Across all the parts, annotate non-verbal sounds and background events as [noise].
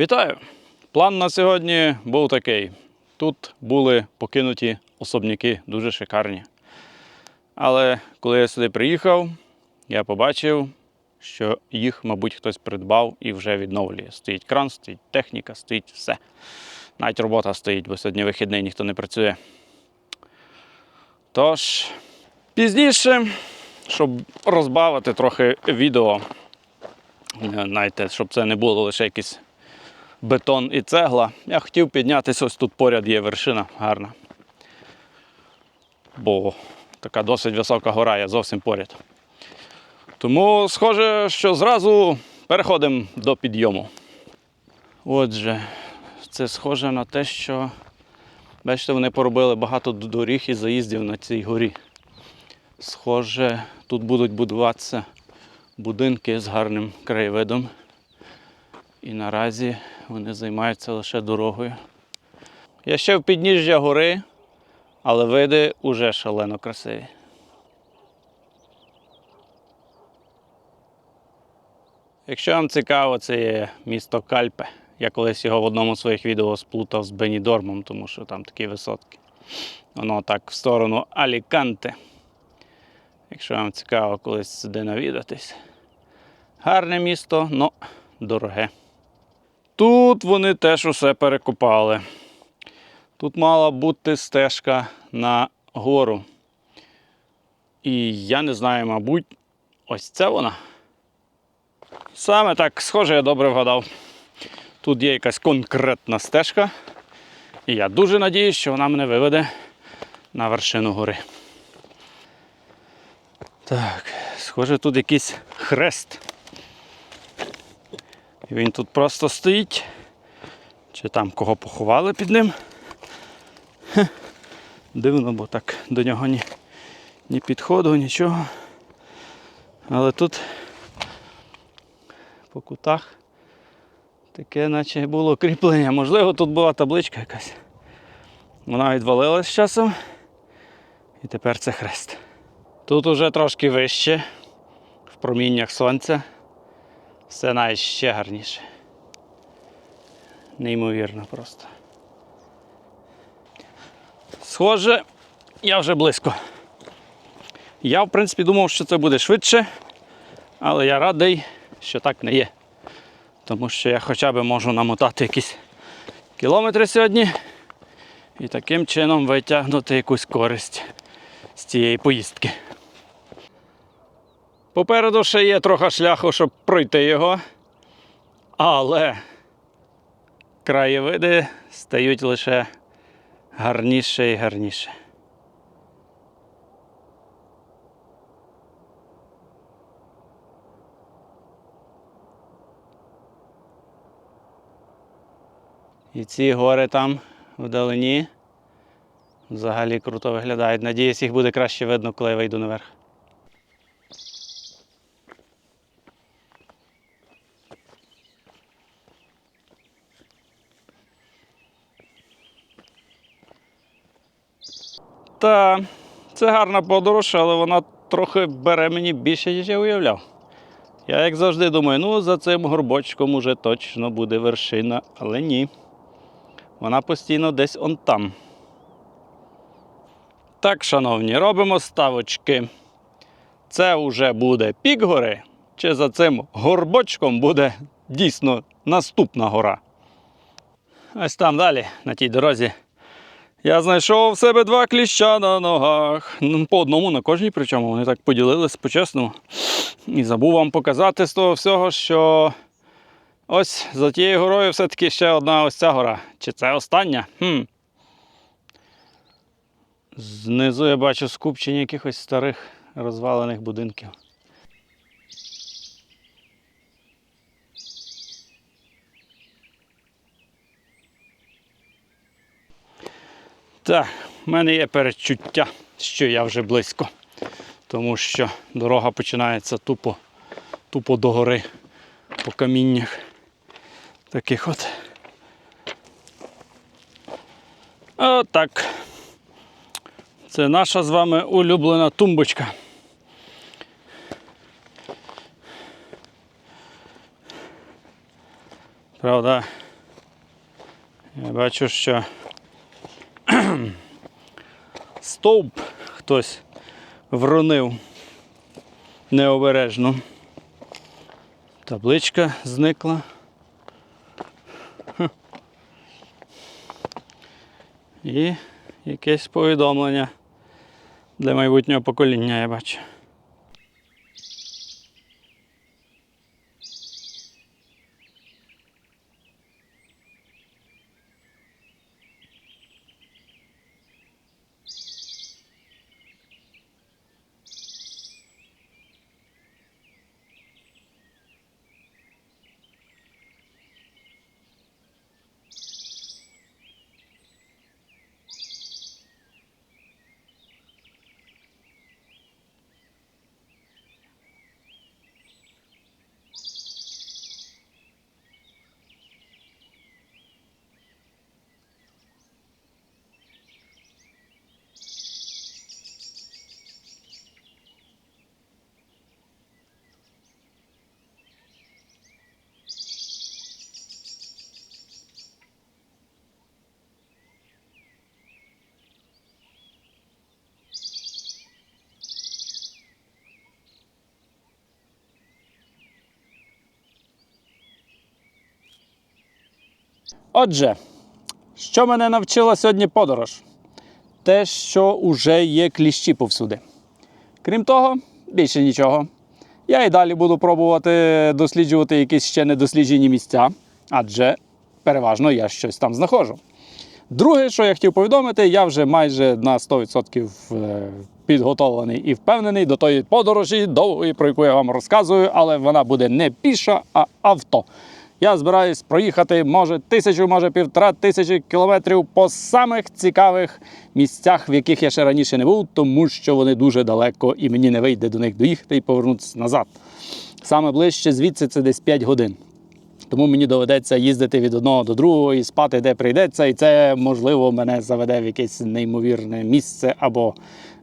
Вітаю! План на сьогодні був такий. Тут були покинуті особняки дуже шикарні. Але коли я сюди приїхав, я побачив, що їх, мабуть, хтось придбав і вже відновлює. Стоїть кран, стоїть техніка, стоїть все. Навіть робота стоїть, бо сьогодні вихідний ніхто не працює. Тож, пізніше, щоб розбавити трохи відео, е, знаєте, щоб це не було лише якийсь бетон і цегла. Я хотів піднятися, ось тут поряд є вершина гарна. Бо така досить висока гора є зовсім поряд. Тому схоже, що зразу переходимо до підйому. Отже, це схоже на те, що бачите, вони поробили багато доріг і заїздів на цій горі. Схоже, тут будуть будуватися будинки з гарним краєвидом. І наразі вони займаються лише дорогою. Я ще в підніжжя гори, але види уже шалено красиві. Якщо вам цікаво, це є місто Кальпе. Я колись його в одному з своїх відео сплутав з Бенідормом, тому що там такі висотки. Воно так в сторону Аліканте. Якщо вам цікаво колись сюди навідатись. Гарне місто, але дороге. Тут вони теж усе перекопали. Тут мала бути стежка на гору. І я не знаю, мабуть, ось це вона. Саме так, схоже, я добре вгадав. Тут є якась конкретна стежка. І я дуже надіюсь, що вона мене виведе на вершину гори. Так, схоже, тут якийсь хрест. І він тут просто стоїть. Чи там кого поховали під ним? Хе. Дивно, бо так до нього ні, ні підходу, нічого. Але тут по кутах таке наче було кріплення. Можливо, тут була табличка якась. Вона відвалилась з часом. І тепер це хрест. Тут уже трошки вище, в проміннях сонця. Все навіть ще гарніше. Неймовірно просто. Схоже, я вже близько. Я, в принципі, думав, що це буде швидше, але я радий, що так не є. Тому що я хоча б можу намотати якісь кілометри сьогодні і таким чином витягнути якусь користь з цієї поїздки. Попереду ще є трохи шляху, щоб пройти його. Але краєвиди стають лише гарніше і гарніше. І ці гори там вдалині взагалі круто виглядають. Надіюсь, їх буде краще видно, коли я вийду наверх. Та це гарна подорож, але вона трохи бере мені більше, ніж я уявляв. Я, як завжди, думаю, ну за цим горбочком уже точно буде вершина, але ні. Вона постійно десь он там. Так, шановні, робимо ставочки. Це вже буде пік гори, чи за цим горбочком буде дійсно наступна гора. Ось там далі, на тій дорозі. Я знайшов в себе два кліща на ногах. По одному на кожній, причому вони так поділились по-чесному. І забув вам показати з того всього, що ось за тією горою все-таки ще одна ось ця гора. Чи це остання? Хм. Знизу я бачу скупчення якихось старих розвалених будинків. Так, в мене є передчуття, що я вже близько, тому що дорога починається тупо, тупо до гори по каміннях. Таких от. Отак. Це наша з вами улюблена тумбочка. Правда, Я бачу, що стовп хтось вронив необережно. Табличка зникла. І якесь повідомлення для майбутнього покоління, я бачу. Отже, що мене навчила сьогодні подорож? Те, що вже є кліщі повсюди. Крім того, більше нічого. Я і далі буду пробувати досліджувати якісь ще недосліджені місця, адже переважно я щось там знаходжу. Друге, що я хотів повідомити, я вже майже на 100% е, підготовлений і впевнений до тої подорожі, довгої, про яку я вам розказую, але вона буде не піша, а авто. Я збираюсь проїхати, може, тисячу, може півтора тисячі кілометрів по самих цікавих місцях, в яких я ще раніше не був, тому що вони дуже далеко і мені не вийде до них доїхати і повернутися назад. Саме ближче звідси це десь 5 годин. Тому мені доведеться їздити від одного до другого і спати, де прийдеться, і це можливо мене заведе в якесь неймовірне місце або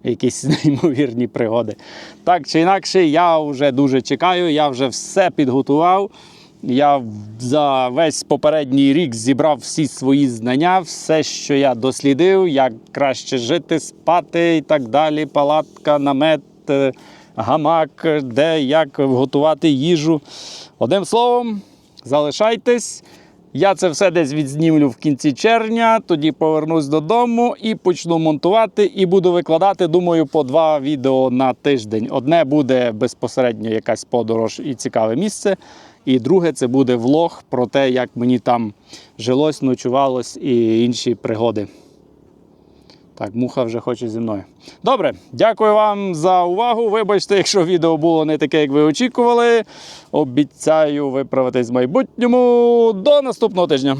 якісь [laughs] неймовірні пригоди. Так чи інакше, я вже дуже чекаю, я вже все підготував. Я за весь попередній рік зібрав всі свої знання, все, що я дослідив, як краще жити, спати і так далі. Палатка, намет, е, гамак, де як готувати їжу. Одним словом, залишайтесь. Я це все десь відзнімлю в кінці червня, тоді повернусь додому і почну монтувати. І буду викладати, думаю, по два відео на тиждень. Одне буде безпосередньо якась подорож і цікаве місце. І друге це буде влог про те, як мені там жилось, ночувалось і інші пригоди. Так, муха вже хоче зі мною. Добре, дякую вам за увагу. Вибачте, якщо відео було не таке, як ви очікували. Обіцяю виправитись в майбутньому. До наступного тижня.